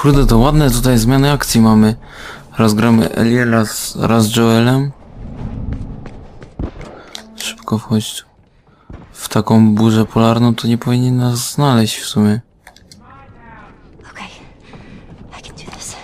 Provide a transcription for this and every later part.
Kurde, to ładne tutaj zmiany akcji mamy. Raz gramy Elię, raz, Joelem. Szybko wchodź. W taką burzę polarną to nie powinien nas znaleźć w sumie. Okay, I can do this.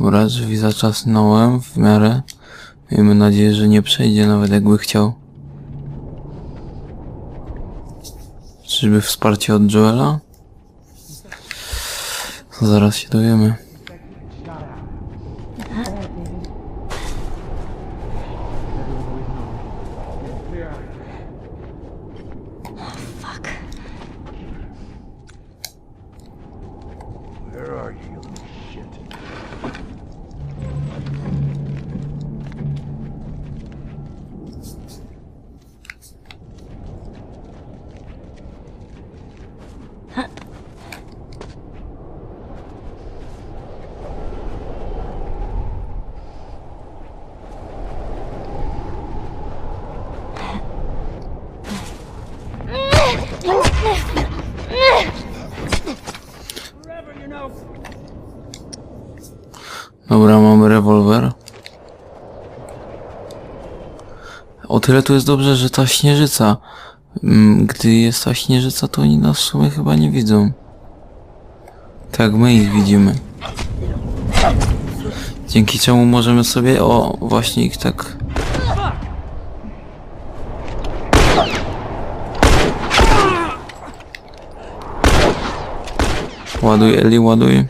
Dobra, drzwi zaczasnąłem w miarę. Miejmy nadzieję, że nie przejdzie nawet jakby chciał. Czyżby wsparcie od Joela? Zaraz się dowiemy. Dobra, mamy rewolwer. O tyle tu jest dobrze, że ta śnieżyca. mm, Gdy jest ta śnieżyca, to oni nas w sumie chyba nie widzą. Tak my ich widzimy. Dzięki czemu możemy sobie, o, właśnie ich tak... Ładuj, Eli, ładuj.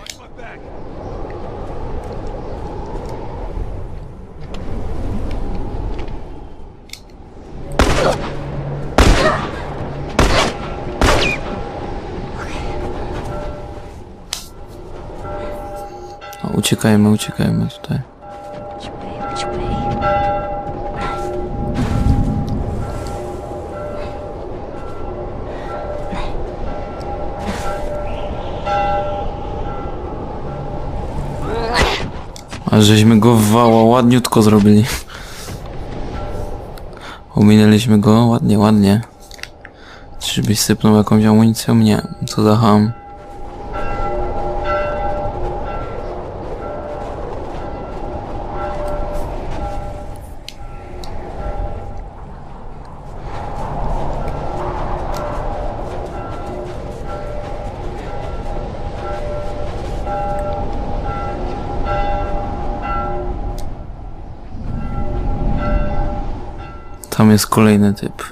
Uciekajmy, uciekajmy tutaj. A żeśmy go wała ładniutko zrobili. Ominęliśmy go ładnie, ładnie. Czyżbyś sypnął jakąś amunicją? Nie. Co za ham. Tam jest kolejny typ.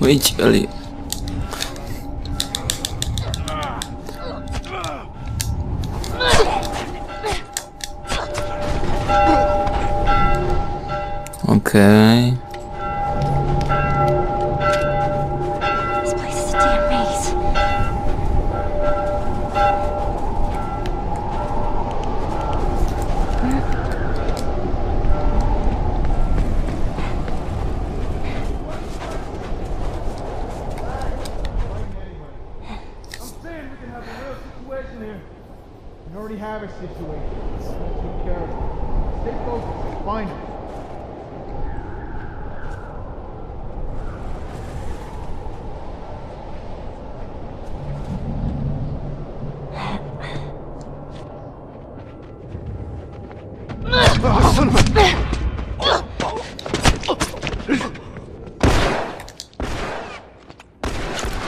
Wyjdź, Eli. Okej. This can have a real situation here. We already have a situation. Gonna take care of it. Stay focused. Find it.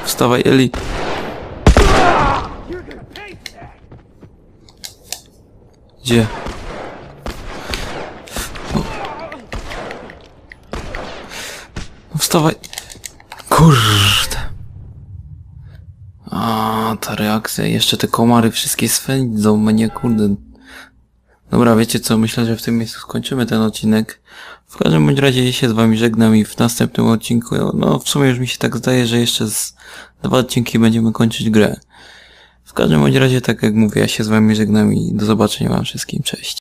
Wstawaj, Eli. Gdzie? Wstawaj. Kurde. A, ta reakcja. Jeszcze te komary wszystkie swędzą mnie, kurde. Dobra, wiecie co? Myślę, że w tym miejscu skończymy ten odcinek. W każdym bądź razie się z wami żegnam i w następnym odcinku, no w sumie już mi się tak zdaje, że jeszcze z dwa odcinki będziemy kończyć grę. W każdym bądź razie, tak jak mówię, ja się z wami żegnam i do zobaczenia wam wszystkim. Cześć.